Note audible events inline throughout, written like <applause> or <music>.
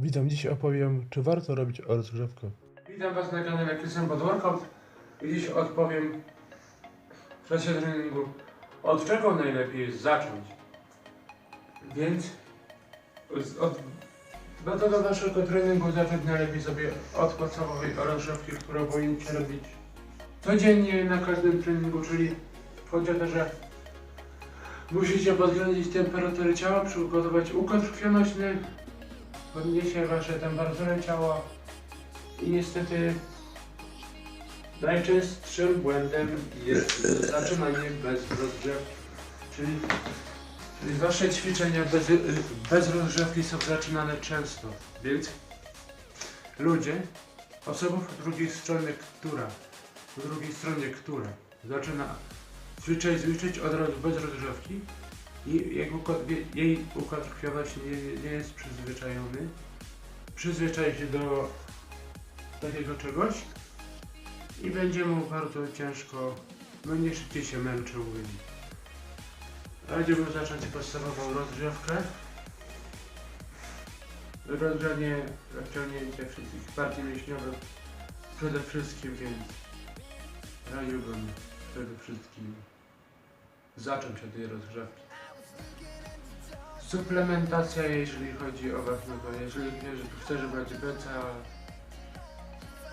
Witam, dziś opowiem, czy warto robić rozgrzewkę. Witam Was na kanale Christian Workout i dziś odpowiem w czasie treningu od czego najlepiej jest zacząć. Więc od, metoda Waszego treningu zacząć najlepiej sobie od podstawowej rozgrzewki, którą powinniście robić codziennie na każdym treningu, czyli chodzi o to, że musicie podglądać temperaturę ciała, przygotować układ krwionośny, podniesie Wasze temperatury ciała, i niestety najczęstszym błędem jest zaczynanie bez rozgrzewki. Czyli, czyli wasze ćwiczenia bez, bez rozgrzewki są zaczynane często. Więc ludzie, osoba po drugiej stronie, która, po drugiej stronie, która zaczyna ćwiczyć, ćwiczyć od razu bez rozgrzewki jego, jej układ krwionośny nie, nie jest przyzwyczajony, przyzwyczai się do takiego czegoś i będzie mu bardzo ciężko, będzie szybciej się męczył. Radziłbym zacząć podstawową rozgrzewkę. Rozgrzanie, rozciągnięcie wszystkich partii mięśniowych przede wszystkim, więc radziłbym przede wszystkim zacząć od tej rozgrzewki. Suplementacja, jeżeli chodzi o Was, no to jeżeli chcesz brać BCA,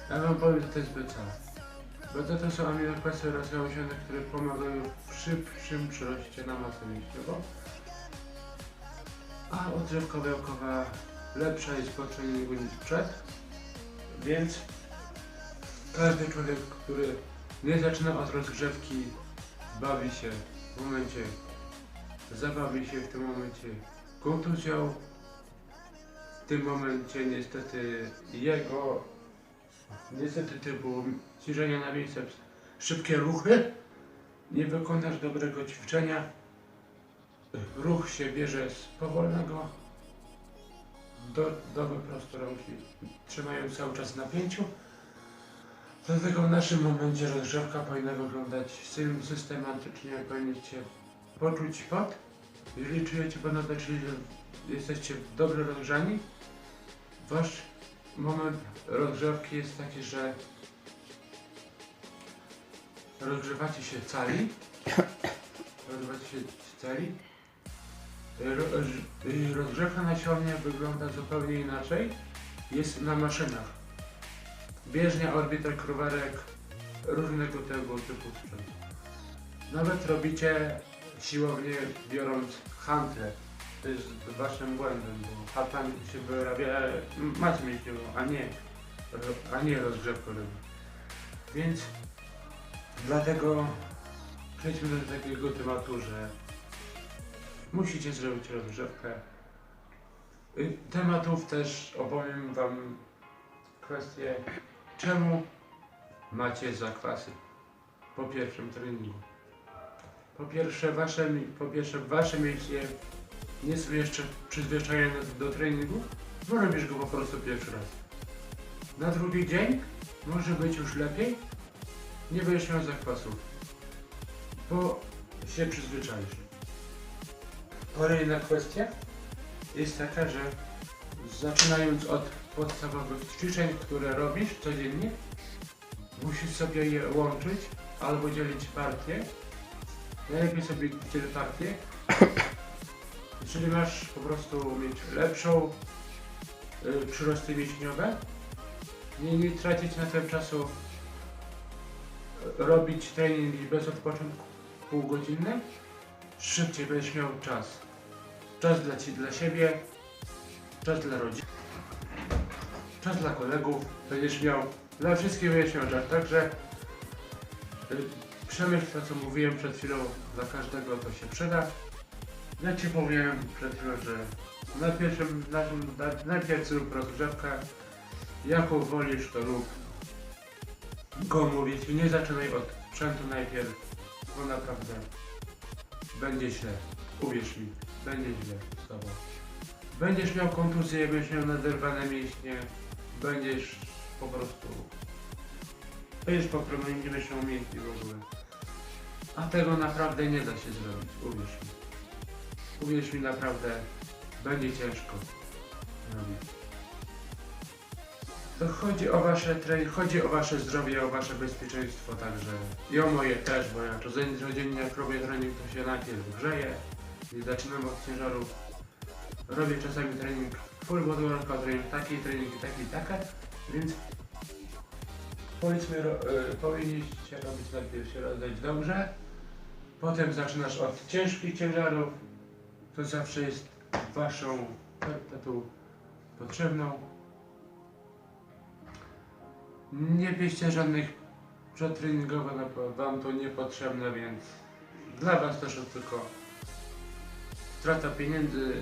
ja wam powiem, co to jest BCA. BCA to są aminokwaśny oraz nasiony, które pomagają w szybszym przyroście na masę mięśniową. A odżywka białkowa lepsza jest po treningu niż przed. Więc każdy człowiek, który nie zaczyna od rozgrzewki, bawi się w momencie, zabawi się w tym momencie kontuzją. W tym momencie niestety jego Niestety typu ciżenia na biceps, szybkie ruchy, nie wykonasz dobrego ćwiczenia, ruch się bierze z powolnego. Do, do wyprostu rąki, trzymając cały czas napięciu. Dlatego w naszym momencie rozgrzewka powinna wyglądać systematycznie, powinniście poczuć pot. Jeżeli czujecie ponad czyli że jesteście dobrze rozgrzani, wasz moment rozgrzewki jest taki, że rozgrzewacie się cali, rozgrzewacie się cali. Ro- Rozgrzewka na siłowni wygląda zupełnie inaczej. Jest na maszynach. Bieżnia, orbiter, kruwerek, różnego tego typu sprzęt. Nawet robicie siłownię biorąc hantle. To jest waszym błędem, bo hartami się wyrabia masę mięśniową, a nie, a nie rozgrzewkę. Więc dlatego przejdźmy do takiego tematu, że musicie zrobić rozgrzewkę. Y, Tematów też opowiem wam kwestię, czemu macie zakwasy po pierwszym treningu. Po pierwsze, wasze, po pierwsze, wasze mięśnie nie są jeszcze przyzwyczajone do treningu, bo robisz go po prostu pierwszy raz. Na drugi dzień może być już lepiej, nie będziesz miał zakwasów, bo się przyzwyczaisz. Kolejna kwestia jest taka, że zaczynając od podstawowych ćwiczeń, które robisz codziennie, musisz sobie je łączyć albo dzielić partie. Najlepiej sobie dziel partie <coughs> Czyli masz po prostu mieć lepszą y, przyrosty mięśniowe, nie, nie tracić na tym czasu, y, robić treningi bez odpoczynku półgodzinny, szybciej będziesz miał czas. Czas dla, ci, dla siebie, czas dla rodziny, czas dla kolegów, będziesz miał, dla wszystkich będziesz miał czas, także y, przemyśl to co mówiłem przed chwilą, dla każdego to się przyda. Ja ci powiem przed chwilą, że na pierwszym, naszym, na, najpierw zrób rozgrzewkę, jaką wolisz to. Go mówić i nie zaczynaj od sprzętu najpierw, bo naprawdę będzie źle. Uwierz mi, będzie źle z tobą. Będziesz miał kontuzję, będziesz miał naderwane mięśnie, będziesz po prostu... Będziesz po prostu nie będziesz miał mięśni w ogóle. A tego naprawdę nie da się zrobić, uwierz mi. Uwierz mi naprawdę, będzie ciężko. To chodzi o wasze trening, chodzi o wasze zdrowie, o wasze bezpieczeństwo także. I o moje też, bo ja codziennie jak robię trening, to się najpierw grzeję. I zaczynam od ciężarów. Robię czasami trening full body workout, trening taki, trening taki, taka, więc powiedzmy, ro, y, powinniście robić najpierw się rozdać dobrze, potem zaczynasz od ciężkich ciężarów, to zawsze jest waszą tu potrzebną. Nie bierzcie żadnych przetreningowych, no bo wam to niepotrzebne, więc dla was też jest tylko strata pieniędzy.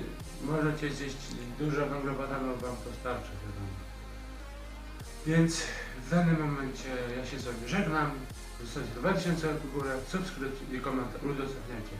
Możecie zjeść dużo węglowodanów, wam to starczy, wiadomo. Więc w danym momencie ja się z wami żegnam. Zostawcie 2000 w górę, subskrypcję i komentarz udostępniajcie.